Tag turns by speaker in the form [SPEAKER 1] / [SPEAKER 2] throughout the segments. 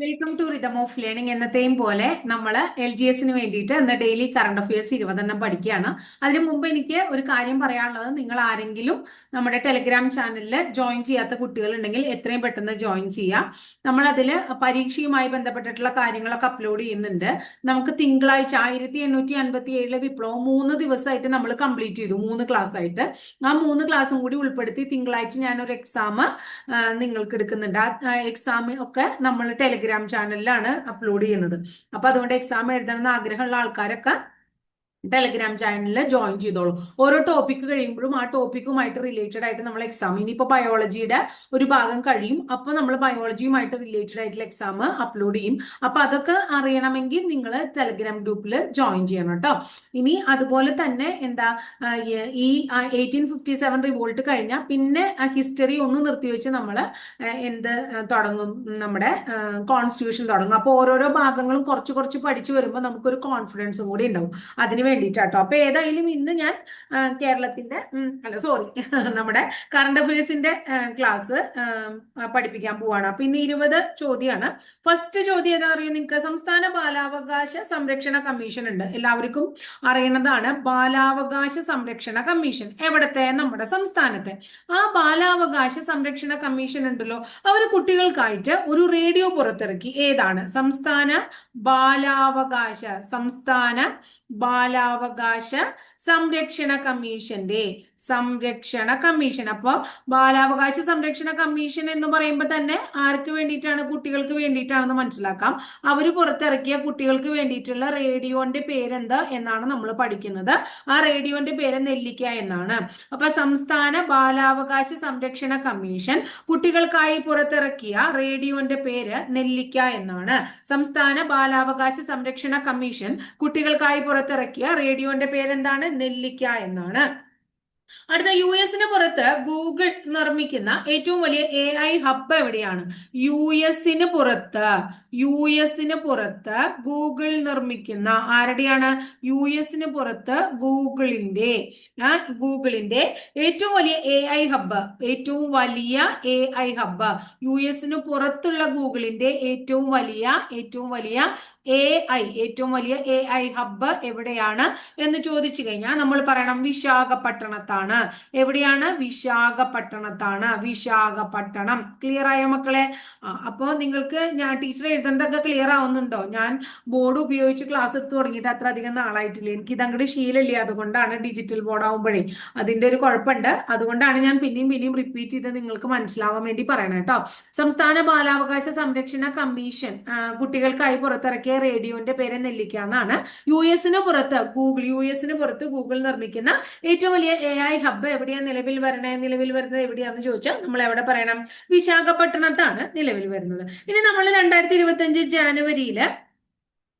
[SPEAKER 1] Welcome to rhythm of learning എന്നത്തെയും പോലെ നമ്മൾ എൽ ജി എസിന് വേണ്ടിയിട്ട് ഇന്ന് ഡെയിലി കറണ്ട് അഫയേഴ്സ് ഇരുപതെണ്ണം പഠിക്കുകയാണ്. അതിനു മുമ്പ് എനിക്ക് ഒരു കാര്യം പറയാനുള്ളത്. നിങ്ങൾ ആരെങ്കിലും നമ്മുടെ ടെലിഗ്രാം ചാനലിൽ ജോയിൻ ചെയ്യാത്ത കുട്ടികളുണ്ടെങ്കിൽ എത്രയും പെട്ടെന്ന് ജോയിൻ ചെയ്യാം. നമ്മൾ അതിൽ പരീക്ഷയുമായി ബന്ധപ്പെട്ടിട്ടുള്ള കാര്യങ്ങളൊക്കെ അപ്ലോഡ് ചെയ്യുന്നുണ്ട്. നമുക്ക് തിങ്കളാഴ്ച ആയിരത്തി എണ്ണൂറ്റി അൻപത്തി ഏഴിലെ വിപ്ലവം മൂന്ന് ദിവസമായിട്ട് നമ്മൾ കംപ്ലീറ്റ് ചെയ്തു. മൂന്ന് ക്ലാസ് ആയിട്ട്. ആ മൂന്ന് ക്ലാസ്സും കൂടി ഉൾപ്പെടുത്തി തിങ്കളാഴ്ച ഞാനൊരു എക്സാം നിങ്ങൾക്ക് എടുക്കുന്നുണ്ട്. ആ എക്സാം ഒക്കെ നമ്മൾ ടെലിഗ്രാം ചാനലിലാണ് അപ്ലോഡ് ചെയ്യുന്നത്. അപ്പൊ അതുകൊണ്ട് എക്സാം എഴുതണമെന്ന് ആഗ്രഹമുള്ള ആൾക്കാരൊക്കെ ടെലഗ്രാം ചാനലിൽ ജോയിൻ ചെയ്തോളൂ. ഓരോ ടോപ്പിക്ക് കഴിയുമ്പോഴും ആ ടോപ്പിക്കുമായിട്ട് റിലേറ്റഡ് ആയിട്ട് നമ്മൾ എക്സാം ഇനിയിപ്പോൾ ബയോളജിയുടെ ഒരു ഭാഗം കഴിയും. അപ്പോൾ നമ്മൾ ബയോളജിയുമായിട്ട് റിലേറ്റഡ് ആയിട്ടുള്ള എക്സാം അപ്ലോഡ് ചെയ്യും. അപ്പോൾ അതൊക്കെ അറിയണമെങ്കിൽ നിങ്ങൾ ടെലഗ്രാം ഗ്രൂപ്പിൽ ജോയിൻ ചെയ്യണം കേട്ടോ. ഇനി അതുപോലെ തന്നെ എന്താ ഈ എയ്റ്റീൻ ഫിഫ്റ്റി സെവൻ റിവോൾട്ട് കഴിഞ്ഞാൽ പിന്നെ ഹിസ്റ്ററി ഒന്ന് നിർത്തിവെച്ച് നമ്മൾ എന്ത് തുടങ്ങും. നമ്മുടെ കോൺസ്റ്റിറ്റ്യൂഷൻ തുടങ്ങും. അപ്പോൾ ഓരോരോ ഭാഗങ്ങളും കുറച്ച് കുറച്ച് പഠിച്ചു വരുമ്പോൾ നമുക്കൊരു കോൺഫിഡൻസും കൂടി ഉണ്ടാവും. അതിന് വേണ്ടിയിട്ടാട്ടോ അപ്പൊ ഏതായാലും ഇന്ന് ഞാൻ കേരളത്തിന്റെ അല്ല സോറി നമ്മുടെ കറണ്ട് അഫയേഴ്സിന്റെ ക്ലാസ് പഠിപ്പിക്കാൻ പോവാണ്. അപ്പൊ ഇന്ന് ഇരുപത് ചോദ്യമാണ് ഫസ്റ്റ് ചോദ്യം ഏതാ അറിയോ നിങ്ങൾക്ക് സംസ്ഥാന ബാലാവകാശ സംരക്ഷണ കമ്മീഷൻ ഉണ്ട്. എല്ലാവർക്കും അറിയുന്നതാണ് ബാലാവകാശ സംരക്ഷണ കമ്മീഷൻ എവിടത്തെ? നമ്മുടെ സംസ്ഥാനത്തെ. ആ ബാലാവകാശ സംരക്ഷണ കമ്മീഷൻ ഉണ്ടല്ലോ. അവർ കുട്ടികൾക്കായിട്ട് ഒരു റേഡിയോ പുറത്തിറക്കി. ഏതാണ്? സംസ്ഥാന ബാലാവകാശ സംസ്ഥാന ബാലാവകാശ സംരക്ഷണ കമ്മീഷന്റെ സംരക്ഷണ കമ്മീഷൻ. അപ്പൊ ബാലാവകാശ സംരക്ഷണ കമ്മീഷൻ എന്ന് പറയുമ്പോൾ തന്നെ ആർക്ക് വേണ്ടിയിട്ടാണ്? കുട്ടികൾക്ക് വേണ്ടിയിട്ടാണെന്ന് മനസ്സിലാക്കാം. അവർ പുറത്തിറക്കിയ കുട്ടികൾക്ക് വേണ്ടിയിട്ടുള്ള റേഡിയോന്റെ പേരെന്ത് എന്നാണ് നമ്മൾ പഠിക്കുന്നത്. ആ റേഡിയോന്റെ പേര് നെല്ലിക്ക എന്നാണ്. അപ്പൊ സംസ്ഥാന ബാലാവകാശ സംരക്ഷണ കമ്മീഷൻ കുട്ടികൾക്കായി പുറത്തിറക്കിയ റേഡിയോന്റെ പേര് നെല്ലിക്ക എന്നാണ്. സംസ്ഥാന ബാലാവകാശ സംരക്ഷണ കമ്മീഷൻ കുട്ടികൾക്കായി പുറത്തിറക്കിയ റേഡിയോന്റെ പേരെന്താണ്? നെല്ലിക്ക എന്നാണ്. അടുത്ത യു എസിന് പുറത്ത് ഗൂഗിൾ നിർമ്മിക്കുന്ന ഏറ്റവും വലിയ എ ഐ ഹബ്ബ് എവിടെയാണ്? യു എസിന് പുറത്ത് യു എസിന് പുറത്ത് ഗൂഗിൾ നിർമ്മിക്കുന്ന ആരുടെയാണ്? യു എസിന് പുറത്ത് ഗൂഗിളിന്റെ ഗൂഗിളിന്റെ ഏറ്റവും വലിയ എ ഐ ഹബ്ബ് ഏറ്റവും വലിയ എ ഐ ഹബ്ബ് യു എസിന് പുറത്തുള്ള ഗൂഗിളിന്റെ ഏറ്റവും വലിയ ഏറ്റവും വലിയ എ ഐ ഏറ്റവും വലിയ എ ഐ ഹബ്ബ് എവിടെയാണ്? എന്ന് ചോദിച്ചു കഴിഞ്ഞാൽ നമ്മൾ പറയണം വിശാഖപട്ടണത്താണ് എവിടെയാണ്? വിശാഖപട്ടണത്താണ്. വിശാഖപട്ടണം. ക്ലിയർ ആയോ മക്കളെ? അപ്പോൾ നിങ്ങൾക്ക് ഞാൻ ടീച്ചർ എഴുതേണ്ടതൊക്കെ ക്ലിയർ ആവുന്നുണ്ടോ? ഞാൻ ബോർഡ് ഉപയോഗിച്ച് ക്ലാസ് എടുത്ത് തുടങ്ങിയിട്ട് അത്ര അധികം നാളായിട്ടില്ല. എനിക്ക് ഇത് ശീലമില്ല. അതുകൊണ്ടാണ് ഡിജിറ്റൽ ബോർഡ് ആവുമ്പോഴേ. അതിന്റെ ഒരു കുഴപ്പമുണ്ട്. അതുകൊണ്ടാണ് ഞാൻ പിന്നെയും പിന്നെയും റിപ്പീറ്റ് ചെയ്ത് നിങ്ങൾക്ക് മനസ്സിലാവാൻ വേണ്ടി പറയണം കേട്ടോ. സംസ്ഥാന ബാലാവകാശ സംരക്ഷണ കമ്മീഷൻ കുട്ടികൾക്കായി പുറത്തിറക്കിയ റേഡിയോന്റെ പേര് നെല്ലിക്ക എന്നാണ്. യു എസിന് പുറത്ത് ഗൂഗിൾ യു എസിന് പുറത്ത് ഗൂഗിൾ നിർമ്മിക്കുന്ന ഏറ്റവും വലിയ എ ഹബ്ബ് എവിടെയാ നിലവിൽ വരണേ നിലവിൽ വരുന്നത് എവിടെയാന്ന് ചോദിച്ചാൽ നമ്മൾ എവിടെ പറയണം? വിശാഖപട്ടണത്താണ് നിലവിൽ വരുന്നത്. ഇനി നമ്മൾ രണ്ടായിരത്തി ഇരുപത്തി അഞ്ച് ജാനുവരിയിൽ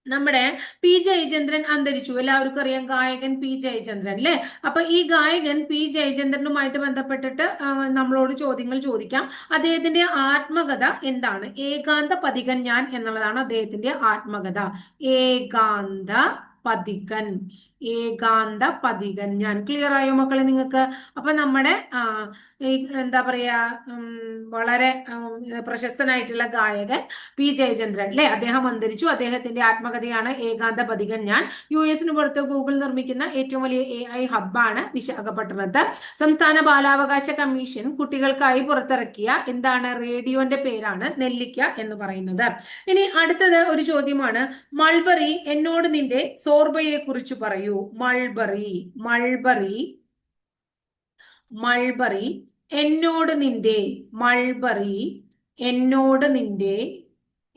[SPEAKER 1] നമ്മുടെ പി ജയചന്ദ്രൻ അന്തരിച്ചു. എല്ലാവർക്കും അറിയാം ഗായകൻ പി ജയചന്ദ്രൻ അല്ലെ അപ്പൊ ഈ ഗായകൻ പി ജയചന്ദ്രനുമായിട്ട് ബന്ധപ്പെട്ടിട്ട് നമ്മളോട് ചോദ്യങ്ങൾ ചോദിക്കാം. അദ്ദേഹത്തിന്റെ ആത്മകഥ എന്താണ്? ഏകാന്ത പതികൻ ഞാൻ എന്നുള്ളതാണ് അദ്ദേഹത്തിന്റെ ആത്മകഥ. ഏകാന്ത പതികൻ ഏകാന്ത പതികൻ. ഞാൻ ക്ലിയർ ആയോ മക്കളെ നിങ്ങൾക്ക്? അപ്പൊ നമ്മുടെ എന്താ പറയാ വളരെ പ്രശസ്തനായിട്ടുള്ള ഗായകൻ പി ജയചന്ദ്രൻ അല്ലെ അദ്ദേഹം അന്തരിച്ചു. അദ്ദേഹത്തിന്റെ ആത്മകഥയാണ് ഏകാന്ത പതികൻ ഞാൻ. യു എസിന് പുറത്ത് ഗൂഗിൾ നിർമ്മിക്കുന്ന ഏറ്റവും വലിയ എ ഐ ഹബ്ബാണ് വിശാഖപട്ടണത്ത്. സംസ്ഥാന ബാലാവകാശ കമ്മീഷൻ കുട്ടികൾക്കായി പുറത്തിറക്കിയ എന്താണ് റേഡിയോന്റെ പേരാണ് നെല്ലിക്ക എന്ന് പറയുന്നത്. ഇനി അടുത്തത് ഒരു ചോദ്യമാണ്. മൾബറി എന്നോട് നിന്റെ സോർബയെ കുറിച്ച് പറയൂ. മൾബറി മൾബറി മൾബറി എന്നോട് നിന്റെ മൾബറി എന്നോട് നിന്റെ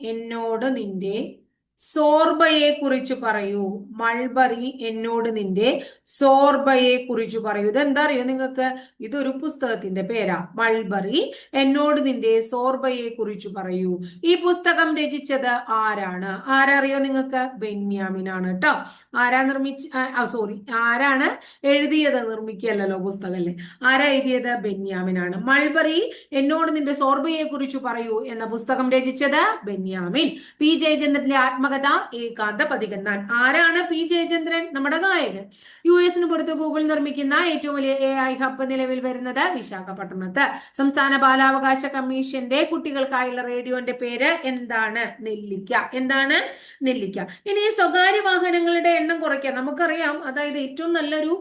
[SPEAKER 1] എന്നോട് നിന്റെ സോർബയെ കുറിച്ച് പറയൂ. മൾബറി എന്നോട് നിന്റെ സോർബയെ കുറിച്ച് പറയൂ. ഇതെന്താ അറിയോ നിങ്ങൾക്ക്? ഇതൊരു പുസ്തകത്തിന്റെ പേരാ. മൾബറി എന്നോട് നിന്റെ സോർബയെ കുറിച്ച് പറയൂ. ഈ പുസ്തകം രചിച്ചത് ആരാണ്? ആരറിയോ നിങ്ങൾക്ക്? ബെന്യാമിനാണ് കേട്ടോ ആരാ നിർമ്മിച്ച സോറി ആരാണ് എഴുതിയത്? നിർമ്മിക്കല്ലോ പുസ്തകല്ലേ. ആരാ എഴുതിയത്? ബെന്യാമിനാണ്. മൾബറി എന്നോട് നിന്റെ സോർബയെ കുറിച്ച് പറയൂ എന്ന പുസ്തകം രചിച്ചത് ബെന്യാമിൻ. പി. ജയചന്ദ്രന്റെ ആത്മ ആത്മകഥ ഏകാന്ത പതികന്നാൻ ആരാണ് പി ജയചന്ദ്രൻ? നമ്മുടെ ഗായകൻ. യു എസിന് പുറത്ത് ഗൂഗിൾ നിർമ്മിക്കുന്ന ഏറ്റവും വലിയ എ ഐ ഹബ്ബ് നിലവിൽ വരുന്നത് വിശാഖപട്ടണത്ത്. സംസ്ഥാന ബാലാവകാശ കമ്മീഷന്റെ കുട്ടികൾക്കായുള്ള റേഡിയോന്റെ പേര് എന്താണ്? നെല്ലിക്ക. എന്താണ്? നെല്ലിക്ക. ഇനി സ്വകാര്യ വാഹനങ്ങളുടെ എണ്ണം കുറയ്ക്കാം. നമുക്കറിയാം അതായത് ഏറ്റവും നല്ലൊരു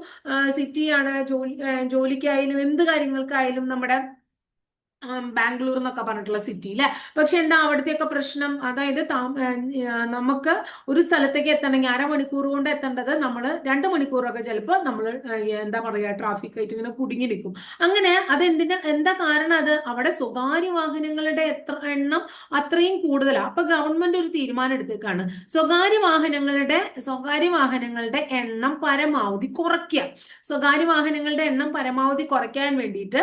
[SPEAKER 1] സിറ്റിയാണ് ജോലി ജോലിക്കായാലും എന്ത് കാര്യങ്ങൾക്കായാലും നമ്മുടെ ബാംഗ്ലൂർ എന്നൊക്കെ പറഞ്ഞിട്ടുള്ള സിറ്റി അല്ലെ പക്ഷെ എന്താ അവിടത്തെയൊക്കെ പ്രശ്നം? അതായത് നമുക്ക് ഒരു സ്ഥലത്തേക്ക് എത്തണമെങ്കിൽ അരമണിക്കൂർ കൊണ്ട് എത്തേണ്ടത് നമ്മൾ രണ്ട് മണിക്കൂറൊക്കെ ചിലപ്പോൾ നമ്മൾ എന്താ പറയുക ട്രാഫിക് ആയിട്ട് ഇങ്ങനെ കുടുങ്ങി നിൽക്കും. അങ്ങനെ അത് എന്തിന് എന്താ കാരണം അത്? അവിടെ സ്വകാര്യ വാഹനങ്ങളുടെ എത്ര എണ്ണം അത്രയും കൂടുതലാണ് അപ്പൊ ഗവൺമെന്റ് ഒരു തീരുമാനം എടുത്തേക്കാണ്. സ്വകാര്യ വാഹനങ്ങളുടെ സ്വകാര്യ വാഹനങ്ങളുടെ എണ്ണം പരമാവധി കുറയ്ക്കുക. സ്വകാര്യ വാഹനങ്ങളുടെ എണ്ണം പരമാവധി കുറയ്ക്കാൻ വേണ്ടിയിട്ട്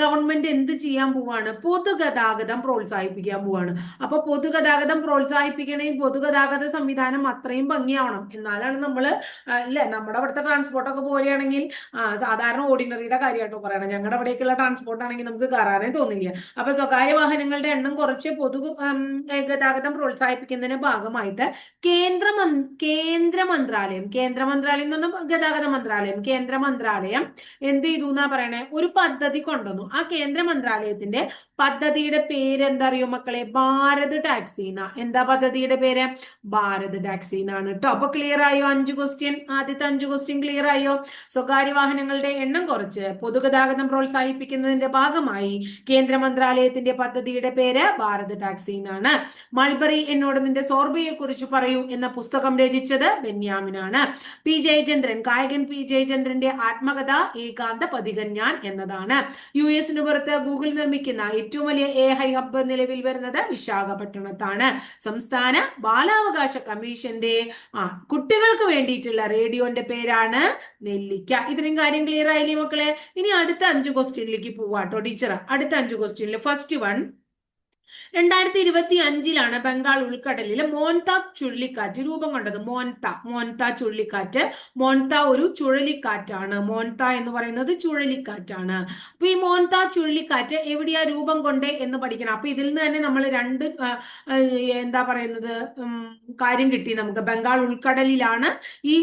[SPEAKER 1] ഗവൺമെന്റ് എന്ത് ചെയ്യാൻ ചെയ്യാൻ പോവാണ്. പൊതുഗതാഗതം പ്രോത്സാഹിപ്പിക്കാൻ പോവാണ്. അപ്പൊ പൊതുഗതാഗതം പ്രോത്സാഹിപ്പിക്കണേ പൊതുഗതാഗത സംവിധാനം അത്രയും ഭംഗിയാവണം. എന്നാലാണ് നമ്മൾ അല്ലെ നമ്മുടെ അവിടുത്തെ ട്രാൻസ്പോർട്ടൊക്കെ പോലെയാണെങ്കിൽ സാധാരണ ഓർഡിനറിയുടെ കാര്യമായിട്ടോ പറയണം. ഞങ്ങളുടെ അവിടേക്കുള്ള ട്രാൻസ്പോർട്ട് ആണെങ്കിൽ നമുക്ക് കയറാനേ തോന്നില്ല. അപ്പൊ സ്വകാര്യ വാഹനങ്ങളുടെ എണ്ണം കുറച്ച് പൊതു ഗതാഗതം പ്രോത്സാഹിപ്പിക്കുന്നതിന്റെ ഭാഗമായിട്ട് കേന്ദ്ര കേന്ദ്ര മന്ത്രാലയം കേന്ദ്ര മന്ത്രാലയം എന്ന് പറഞ്ഞാൽ ഗതാഗത മന്ത്രാലയം കേന്ദ്ര മന്ത്രാലയം എന്ത് ചെയ്തു എന്നാ പറയണേ? ഒരു പദ്ധതി കൊണ്ടുവന്നു. ആ കേന്ദ്ര മന്ത്രാലയം മന്ത്രാലയത്തിന്റെ പദ്ധതിയുടെ പേര് എന്താ അറിയോ മക്കളെ? ഭാരത് ടാക്സി എന്താ പദ്ധതിയുടെ പേര്? ഭാരത് ടാക്സി എന്നാണ് കേട്ടോ അപ്പൊ ക്ലിയർ ആയോ അഞ്ച് ക്വസ്റ്റ്യൻ ആദ്യത്തെ അഞ്ച് ക്വസ്റ്റ്യൻ ക്ലിയർ ആയോ? സ്വകാര്യ വാഹനങ്ങളുടെ എണ്ണം കുറച്ച് പൊതുഗതാഗതം പ്രോത്സാഹിപ്പിക്കുന്നതിന്റെ ഭാഗമായി കേന്ദ്ര മന്ത്രാലയത്തിന്റെ പദ്ധതിയുടെ പേര് ഭാരത് ടാക്സി എന്നാണ് മൾബറി എന്നോട് നിന്റെ സോർബയെ കുറിച്ച് പറയൂ എന്ന പുസ്തകം രചിച്ചത് ബെന്യാമിനാണ്. പി ജയചന്ദ്രൻ ഗായകൻ പി ജയചന്ദ്രന്റെ ആത്മകഥ ഏകാന്ത പതികൻ ഞാൻ എന്നതാണ്. യു എസിന് പുറത്ത് ഗൂഗിൾ നിർമ്മിക്കുന്ന ഏറ്റവും വലിയ എ ഹൈ ഹബ്ബ് നിലവിൽ വരുന്നത് വിശാഖപട്ടണത്താണ്. സംസ്ഥാന ബാലാവകാശ കമ്മീഷന്റെ ആ കുട്ടികൾക്ക് വേണ്ടിയിട്ടുള്ള റേഡിയോന്റെ പേരാണ് നെല്ലിക്ക. ഇത്രയും കാര്യം ക്ലിയർ ആയില്ലേ മക്കളെ? ഇനി അടുത്ത അഞ്ച് ക്വസ്റ്റ്യനിലേക്ക് പോവാട്ടോ ടീച്ചർ അടുത്ത അഞ്ച് ക്വസ്റ്റ്യനിൽ ഫസ്റ്റ് വൺ രണ്ടായിരത്തി ഇരുപത്തി അഞ്ചിലാണ് ബംഗാൾ ഉൾക്കടലിൽ മോൻത ചുഴലിക്കാറ്റ് രൂപം കൊണ്ടത്. മോൻത മോൻത ചുഴലിക്കാറ്റ്. മോൻത ഒരു ചുഴലിക്കാറ്റാണ്. മോൻത എന്ന് പറയുന്നത് ചുഴലിക്കാറ്റാണ്. അപ്പൊ ഈ മോൻത ചുഴലിക്കാറ്റ് എവിടെയാ രൂപം കൊണ്ടേ എന്ന് പഠിക്കണം. അപ്പൊ ഇതിൽ നിന്ന് തന്നെ നമ്മൾ രണ്ട് എന്താ പറയുന്നത് കാര്യം കിട്ടി നമുക്ക്. ബംഗാൾ ഉൾക്കടലിലാണ് ഈ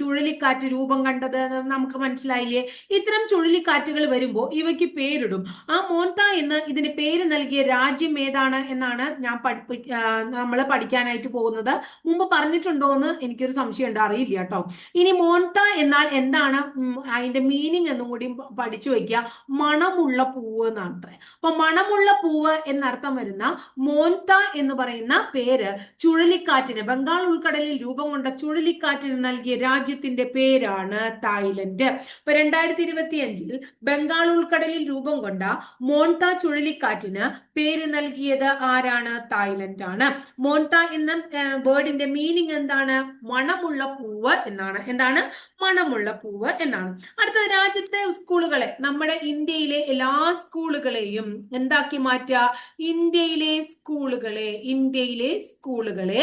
[SPEAKER 1] ചുഴലിക്കാറ്റ് രൂപം കണ്ടത് നമുക്ക് മനസ്സിലായില്ലേ? ഇത്തരം ചുഴലിക്കാറ്റുകൾ വരുമ്പോൾ ഇവയ്ക്ക് പേരിടും. ആ മോൻത എന്ന് ഇതിന് പേര് നൽകിയ രാജ്യം ഏതാണ് എന്നാണ് ഞാൻ പഠിപ്പി നമ്മൾ പഠിക്കാനായിട്ട് പോകുന്നത്. മുമ്പ് പറഞ്ഞിട്ടുണ്ടോ എന്ന് എനിക്കൊരു സംശയമുണ്ട്. അറിയില്ല കേട്ടോ. ഇനി മോൺത എന്നാൽ എന്താണ് അതിന്റെ മീനിങ് എന്നും കൂടി പഠിച്ചു വെക്കുക മണമുള്ള പൂവ് എന്നാണ് അപ്പൊ മണമുള്ള പൂവ് എന്നർത്ഥം വരുന്ന മോൻത എന്ന് പറയുന്ന പേര് ചുഴലിക്കാറ്റിന് ബംഗാൾ ഉൾക്കടലിൽ രൂപം കൊണ്ട ചുഴലിക്കാറ്റിന് നൽകിയ രാജ്യത്തിന്റെ പേരാണ് തായ്ലൻഡ്. ഇപ്പൊ രണ്ടായിരത്തി ഇരുപത്തി അഞ്ചിൽ ബംഗാൾ ഉൾക്കടലിൽ രൂപം കൊണ്ട മോൺത ചുഴലിക്കാറ്റിന് പേര് നൽകി നൽകിയത് ആരാണ്? തായ്ലൻഡ് ആണ് മോൺത എന്ന വേർഡിന്റെ മീനിങ് എന്താണ്? മണമുള്ള പൂവ് എന്നാണ്. എന്താണ്? മണമുള്ള പൂവ് എന്നാണ്. അടുത്തത് രാജ്യത്തെ സ്കൂളുകളെ. നമ്മുടെ ഇന്ത്യയിലെ എല്ലാ സ്കൂളുകളെയും എന്താക്കി മാറ്റുക? ഇന്ത്യയിലെ സ്കൂളുകളെ ഇന്ത്യയിലെ സ്കൂളുകളെ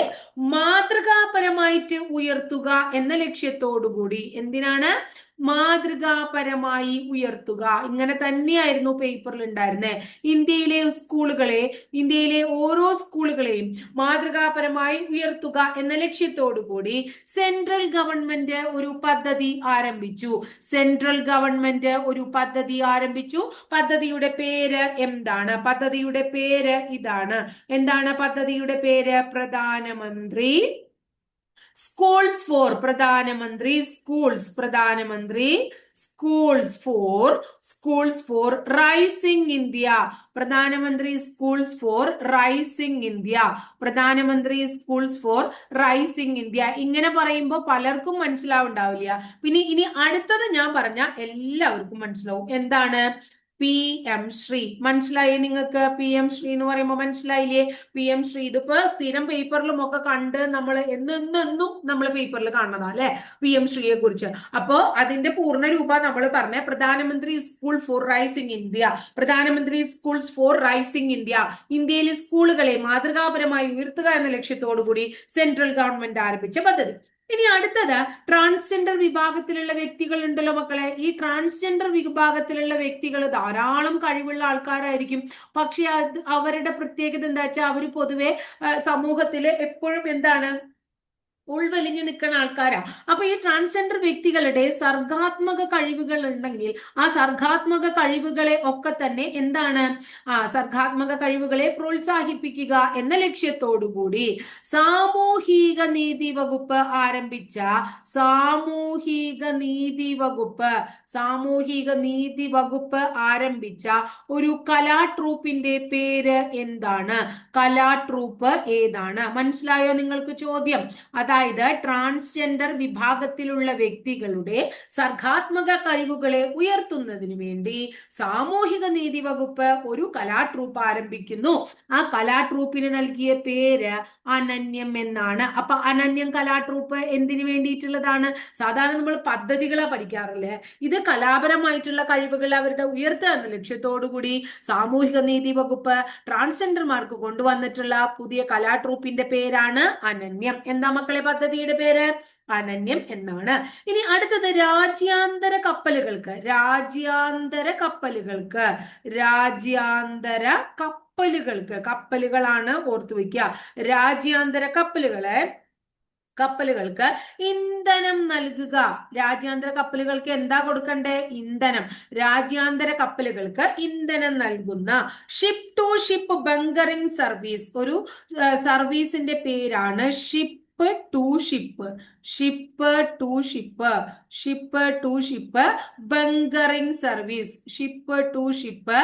[SPEAKER 1] മാതൃകാപരമായിട്ട് ഉയർത്തുക എന്ന ലക്ഷ്യത്തോടുകൂടി എന്തിനാണ്? മാതൃകാപരമായി ഉയർത്തുക. ഇങ്ങനെ തന്നെയായിരുന്നു പേപ്പറിൽ ഉണ്ടായിരുന്നത് ഇന്ത്യയിലെ സ്കൂളുകളെ ഇന്ത്യയിലെ ഓരോ സ്കൂളുകളെയും മാതൃകാപരമായി ഉയർത്തുക എന്ന ലക്ഷ്യത്തോടു കൂടി സെൻട്രൽ ഗവൺമെന്റ് ഒരു പദ്ധതി ആരംഭിച്ചു. സെൻട്രൽ ഗവൺമെന്റ് ഒരു പദ്ധതി ആരംഭിച്ചു. പദ്ധതിയുടെ പേര് എന്താണ്? പദ്ധതിയുടെ പേര് ഇതാണ്. എന്താണ് പദ്ധതിയുടെ പേര്? പ്രധാനമന്ത്രി സ്കൂൾസ് ഫോർ പ്രധാനമന്ത്രി സ്കൂൾസ് പ്രധാനമന്ത്രി schools for schools for rising India പ്രധാനമന്ത്രി സ്കൂൾസ് ഫോർ റൈസിംഗ് ഇന്ത്യ പ്രധാനമന്ത്രി സ്കൂൾസ് ഫോർ റൈസിംഗ് ഇന്ത്യ ഇങ്ങനെ പറയുമ്പോൾ പലർക്കും മനസ്സിലാവുണ്ടാവില്ല. പിന്നെ ഇനി അടുത്തത് ഞാൻ പറഞ്ഞ എല്ലാവർക്കും മനസ്സിലാവും. എന്താണ്? P M Shri. മനസ്സിലായി നിങ്ങൾക്ക്? പി എം ശ്രീ എന്ന് പറയുമ്പോൾ മനസ്സിലായില്ലേ? P M Shri. ഇതിപ്പോ സ്ഥിരം പേപ്പറിലും ഒക്കെ കണ്ട് നമ്മൾ എന്നെന്നും നമ്മൾ പേപ്പറിൽ കാണുന്നതാ അല്ലെ? പി എം ശ്രീയെ കുറിച്ച്. അപ്പോ അതിന്റെ പൂർണ രൂപ നമ്മൾ പറഞ്ഞ. പ്രധാനമന്ത്രി സ്കൂൾ ഫോർ റൈസിംഗ് ഇന്ത്യ പ്രധാനമന്ത്രി സ്കൂൾസ് ഫോർ റൈസിംഗ് ഇന്ത്യ ഇന്ത്യയിലെ സ്കൂളുകളെ മാതൃകാപരമായി ഉയർത്തുക എന്ന ലക്ഷ്യത്തോടു കൂടി സെൻട്രൽ ഗവൺമെന്റ് ആരംഭിച്ച പദ്ധതി. ഇനി അടുത്തത് ട്രാൻസ്ജെൻഡർ വിഭാഗത്തിലുള്ള വ്യക്തികൾ ഉണ്ടല്ലോ മക്കളെ. ഈ ട്രാൻസ്ജെൻഡർ വിഭാഗത്തിലുള്ള വ്യക്തികൾ ധാരാളം കഴിവുള്ള ആൾക്കാരായിരിക്കും. പക്ഷെ അവരുടെ പ്രത്യേകത എന്താ വെച്ചാൽ അവർ പൊതുവെ സമൂഹത്തിൽ എപ്പോഴും എന്താണ് ഉൾവലിഞ്ഞു നിൽക്കുന്ന ആൾക്കാരാ. അപ്പൊ ഈ ട്രാൻസ്ജെൻഡർ വ്യക്തികളുടെ സർഗാത്മക കഴിവുകൾ ഉണ്ടെങ്കിൽ ആ സർഗാത്മക കഴിവുകളെ ഒക്കെ തന്നെ എന്താണ്? ആ സർഗാത്മക കഴിവുകളെ പ്രോത്സാഹിപ്പിക്കുക എന്ന ലക്ഷ്യത്തോടുകൂടി സാമൂഹിക നീതി വകുപ്പ് ആരംഭിച്ച സാമൂഹിക നീതി വകുപ്പ് സാമൂഹിക നീതി വകുപ്പ് ആരംഭിച്ച ഒരു കലാ ട്രൂപ്പിന്റെ പേര് എന്താണ്? കലാ ട്രൂപ്പ് ഏതാണ്? മനസ്സിലായോ നിങ്ങൾക്ക് ചോദ്യം? അതായത് അതായത് ട്രാൻസ്ജെൻഡർ വിഭാഗത്തിലുള്ള വ്യക്തികളുടെ സർഗാത്മക കഴിവുകളെ ഉയർത്തുന്നതിന് വേണ്ടി സാമൂഹിക നീതി വകുപ്പ് ഒരു കലാ ട്രൂപ്പ് ആരംഭിക്കുന്നു. ആ കലാ ട്രൂപ്പിന് നൽകിയ പേര് അനന്യം എന്നാണ്. അപ്പൊ അനന്യം കലാ ട്രൂപ്പ് എന്തിനു വേണ്ടിയിട്ടുള്ളതാണ്? സാധാരണ നമ്മൾ പദ്ധതികളെ പഠിക്കാറില്ലേ? ഇത് കലാപരമായിട്ടുള്ള കഴിവുകൾ അവരുടെ ഉയർത്തുക എന്ന ലക്ഷ്യത്തോടുകൂടി സാമൂഹിക നീതി വകുപ്പ് ട്രാൻസ്ജെൻഡർമാർക്ക് കൊണ്ടുവന്നിട്ടുള്ള പുതിയ കലാ ട്രൂപ്പിന്റെ പേരാണ് അനന്യം. എന്താ മക്കളെ പദ്ധതിയുടെ പേര്? അനന്യം എന്നാണ്. ഇനി അടുത്തത് രാജ്യാന്തര കപ്പലുകൾക്ക് രാജ്യാന്തര കപ്പലുകൾക്ക് രാജ്യാന്തര കപ്പലുകൾക്ക് കപ്പലുകളാണ് ഓർത്തു വയ്ക്കുക. രാജ്യാന്തര കപ്പലുകളെ കപ്പലുകൾക്ക് ഇന്ധനം നൽകുക. രാജ്യാന്തര കപ്പലുകൾക്ക് എന്താ കൊടുക്കണ്ടേ? ഇന്ധനം. രാജ്യാന്തര കപ്പലുകൾക്ക് ഇന്ധനം നൽകുന്ന ship to ship bunkering service ഒരു സർവീസിന്റെ പേരാണ് ship to ship ship to ship ship to ship bunkering service ship to ship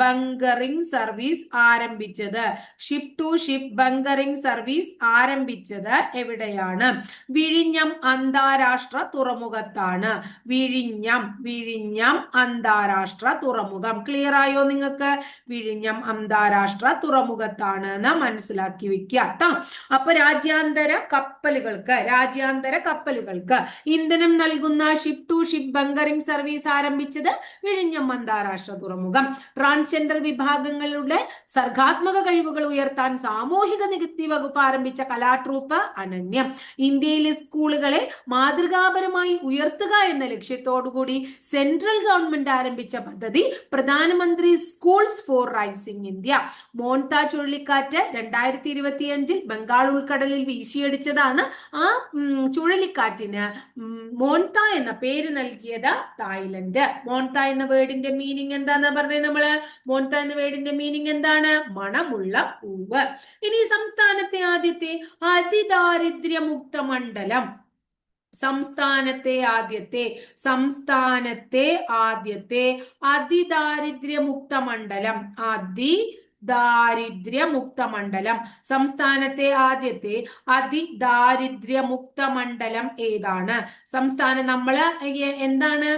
[SPEAKER 1] bunkering service ആരംഭിച്ചത്. Ship to ship bunkering service ആരംഭിച്ചത് എവിടെയാണ്? വിഴിഞ്ഞം അന്താരാഷ്ട്ര തുറമുഖത്താണ്. വിഴിഞ്ഞം വിഴിഞ്ഞം അന്താരാഷ്ട്ര തുറമുഖം. ക്ലിയർ ആയോ നിങ്ങൾക്ക്? വിഴിഞ്ഞം അന്താരാഷ്ട്ര തുറമുഖത്താണ് എന്ന് മനസ്സിലാക്കി വെക്കുക കേട്ടോ അപ്പൊ രാജ്യാന്തര കപ്പലുകൾക്ക് രാജ്യാന്തര കപ്പലുകൾക്ക് ഇന്ധനം നൽകുന്ന ship to ship bunkering service ആരംഭിച്ചത് വിഴിഞ്ഞം അന്താരാഷ്ട്ര തുറമുഖം. ട്രാൻസ്ജെൻഡർ വിഭാഗങ്ങളുടെ സർഗാത്മക കഴിവുകൾ ഉയർത്താൻ സാമൂഹിക നികുതി വകുപ്പ് ആരംഭിച്ച കലാട്രൂപ്പ് അനന്യം. ഇന്ത്യയിലെ സ്കൂളുകളെ മാതൃകാപരമായി ഉയർത്തുക എന്ന ലക്ഷ്യത്തോടുകൂടി സെൻട്രൽ ഗവൺമെന്റ് ആരംഭിച്ച പദ്ധതി പ്രധാനമന്ത്രി schools for rising India Montha ചുഴലിക്കാറ്റ് രണ്ടായിരത്തി ഇരുപത്തിയഞ്ചിൽ ബംഗാൾ ഉൾക്കടലിൽ വീശിയടിച്ചതാണ് ആ ചുഴലിക്കാറ്റിന്. മോൺത എന്ന പേര് നൽകിയത് തായ്ലൻഡ്. മോൺത എന്ന വേർഡിന്റെ മീനിങ് എന്താന്ന് പറഞ്ഞത് നമ്മൾ? മോൺത എന്ന വേർഡിന്റെ മീനിങ് എന്താണ്? മണമുള്ള പൂവ്. ഇനി സംസ്ഥാനത്തെ ആദ്യത്തെ അതിദാരിദ്ര്യമുക്ത മണ്ഡലം. സംസ്ഥാനത്തെ ആദ്യത്തെ സംസ്ഥാനത്തെ ആദ്യത്തെ അതിദാരിദ്ര്യമുക്ത മണ്ഡലം. അതി ദാരിദ്ര്യമുക്ത മണ്ഡലം സംസ്ഥാനത്തെ ആദ്യത്തെ അതിദാരിദ്ര്യമുക്ത മണ്ഡലം ഏതാണ്? സംസ്ഥാനം നമ്മൾ എന്താണ്?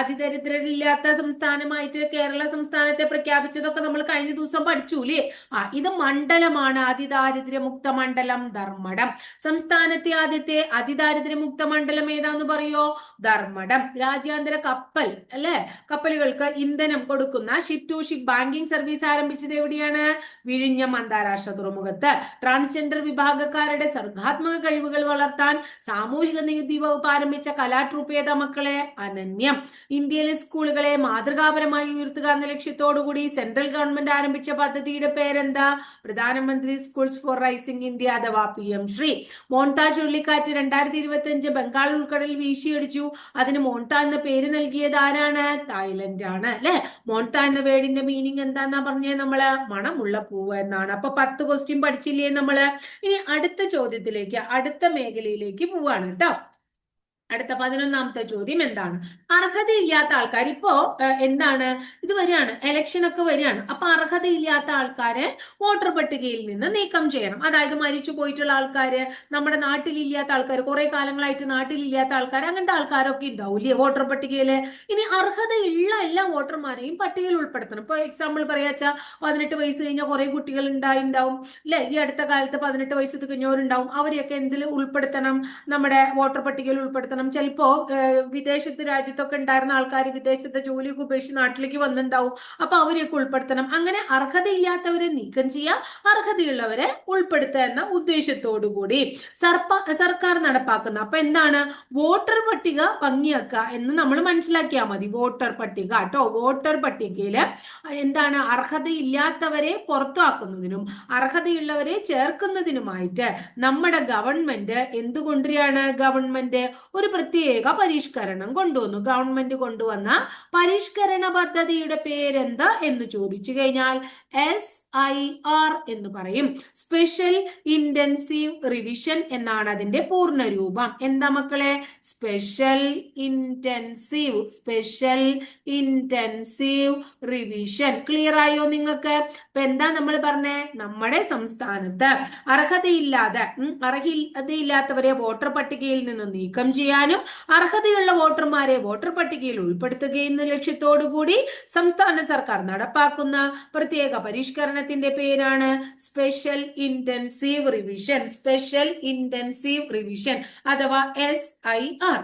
[SPEAKER 1] അതിദരിദ്രരില്ലാത്ത സംസ്ഥാനമായിട്ട് കേരള സംസ്ഥാനത്തെ പ്രഖ്യാപിച്ചതൊക്കെ നമ്മൾ കഴിഞ്ഞ ദിവസം പഠിച്ചു അല്ലേ ആ ഇത് മണ്ഡലമാണ്. അതിദാരിദ്ര്യമുക്ത മണ്ഡലം ധർമ്മടം. സംസ്ഥാനത്തെ ആദ്യത്തെ അതിദാരിദ്ര്യമുക്ത മണ്ഡലം ഏതാന്ന് പറയോ? ധർമ്മടം. രാജ്യാന്തര കപ്പൽ അല്ലെ? കപ്പലുകൾക്ക് ഇന്ധനം കൊടുക്കുന്ന ship to ship banking service ആരംഭിച്ചത് എവിടെയാണ് വിഴിഞ്ഞം അന്താരാഷ്ട്ര തുറമുഖത്ത്. ട്രാൻസ്ജെൻഡർ വിഭാഗക്കാരുടെ സർഗാത്മക കഴിവുകൾ വളർത്താൻ സാമൂഹിക നികുതി വകുപ്പ് ആരംഭിച്ച കലാട്രൂപേത മക്കളെ അനന്യം. ഇന്ത്യയിലെ സ്കൂളുകളെ മാതൃകാപരമായി ഉയർത്തുക എന്ന ലക്ഷ്യത്തോടുകൂടി സെൻട്രൽ ഗവൺമെന്റ് ആരംഭിച്ച പദ്ധതിയുടെ പേരെന്താ? പ്രധാനമന്ത്രി സ്കൂൾസ് ഫോർ റൈസിംഗ് ഇന്ത്യ അഥവാ പി എം ശ്രീ. മോൺത ചുഴലിക്കാറ്റ് രണ്ടായിരത്തി ഇരുപത്തി അഞ്ച് ബംഗാൾ ഉൾക്കടലിൽ വീശിയടിച്ചു. അതിന് മോൺതാ എന്ന പേര് നൽകിയത് ആരാണ്? തായ്ലൻഡ് ആണ് അല്ലെ? മോൺതാ എന്ന വേർഡിന്റെ മീനിങ് എന്താന്നാ പറഞ്ഞേ നമ്മൾ? മണമുള്ള പൂവ് എന്നാണ്. അപ്പൊ പത്ത് ക്വസ്റ്റ്യൻ പഠിച്ചില്ലേ നമ്മൾ? ഇനി അടുത്ത ചോദ്യത്തിലേക്ക് അടുത്ത മേഖലയിലേക്ക് പോവാണ് കേട്ടോ. അടുത്ത പതിനൊന്നാമത്തെ ചോദ്യം എന്താണ്? അർഹതയില്ലാത്ത ആൾക്കാർ ഇപ്പോ എന്താണ്? ഇത് വരികയാണ് എലക്ഷൻ ഒക്കെ വരികയാണ്. അപ്പൊ അർഹതയില്ലാത്ത ആൾക്കാരെ വോട്ടർ പട്ടികയിൽ നിന്ന് നീക്കം ചെയ്യണം. അതായത് മരിച്ചു പോയിട്ടുള്ള ആൾക്കാര് നമ്മുടെ നാട്ടിലില്ലാത്ത ആൾക്കാർ കുറെ കാലങ്ങളായിട്ട് നാട്ടിലില്ലാത്ത ആൾക്കാർ അങ്ങനത്തെ ആൾക്കാരൊക്കെ ഉണ്ടാവും ഇല്ലേ വോട്ടർ പട്ടികയിൽ? ഇനി അർഹതയുള്ള എല്ലാ വോട്ടർമാരെയും പട്ടികയിൽ ഉൾപ്പെടുത്തണം. ഇപ്പൊ എക്സാമ്പിൾ പറയാച്ചാ പതിനെട്ട് വയസ്സ് കഴിഞ്ഞാൽ കുറെ കുട്ടികൾ ഉണ്ടായിണ്ടാവും അല്ലെ ഈ അടുത്ത കാലത്ത് പതിനെട്ട് വയസ്സ് തികഞ്ഞവരുണ്ടാവും. അവരെയൊക്കെ എന്തിൽ ഉൾപ്പെടുത്തണം? നമ്മുടെ വോട്ടർ പട്ടികയിൽ ഉൾപ്പെടുത്തണം. ഉൾപ്പെടുത്തണം ചിലപ്പോ വിദേശത്ത് രാജ്യത്തൊക്കെ ഉണ്ടായിരുന്ന ആൾക്കാർ വിദേശത്തെ ജോലിയൊക്കെ ഉപേക്ഷിച്ച് നാട്ടിലേക്ക് വന്നിട്ടുണ്ടാവും അപ്പൊ അവരെയൊക്കെ ഉൾപ്പെടുത്തണം. അങ്ങനെ അർഹതയില്ലാത്തവരെ നീക്കം ചെയ്യുക അർഹതയുള്ളവരെ ഉൾപ്പെടുത്തുക എന്ന ഉദ്ദേശത്തോടു കൂടി സർപ്പ സർക്കാർ നടപ്പാക്കുന്ന. അപ്പൊ എന്താണ്? വോട്ടർ പട്ടിക ഭംഗിയാക്കുക എന്ന് നമ്മൾ മനസ്സിലാക്കിയാൽ മതി. വോട്ടർ പട്ടിക കേട്ടോ. വോട്ടർ പട്ടികയിൽ എന്താണ്? അർഹതയില്ലാത്തവരെ പുറത്താക്കുന്നതിനും അർഹതയുള്ളവരെ ചേർക്കുന്നതിനുമായിട്ട് നമ്മുടെ ഗവൺമെന്റ് എന്തുകൊണ്ടാണ് ഗവൺമെന്റ് ഒരു പ്രത്യേക പരിഷ്കരണം കൊണ്ടുവന്നു. ഗവൺമെന്റ് കൊണ്ടുവന്ന പരിഷ്കരണ പദ്ധതിയുടെ പേരെന്ത് എന്ന് ചോദിച്ചു കഴിഞ്ഞാൽ എസ് ഐ ആർ എന്ന് പറയും. സ്പെഷ്യൽ ഇന്റൻസീവ് റിവിഷൻ എന്നാണ് അതിന്റെ പൂർണ രൂപം എന്താ മക്കളെ? Special intensive special intensive revision clear ആയോ നിങ്ങൾക്ക്? ഇപ്പൊ എന്താ നമ്മൾ പറഞ്ഞേ? നമ്മുടെ സംസ്ഥാനത്ത് അർഹതയില്ലാതെ അർഹതയില്ലാത്തവരെ വോട്ടർ പട്ടികയിൽ നിന്ന് നീക്കം ചെയ്യാനും അർഹതയുള്ള വോട്ടർമാരെ വോട്ടർ പട്ടികയിൽ ഉൾപ്പെടുത്തുകയും എന്ന ലക്ഷ്യത്തോടു കൂടി സംസ്ഥാന സർക്കാർ നടപ്പാക്കുന്ന പ്രത്യേക പരിഷ്കരണത്തിന്റെ പേരാണ് special intensive revision special intensive revision അഥവാ എസ് ഐ ആർ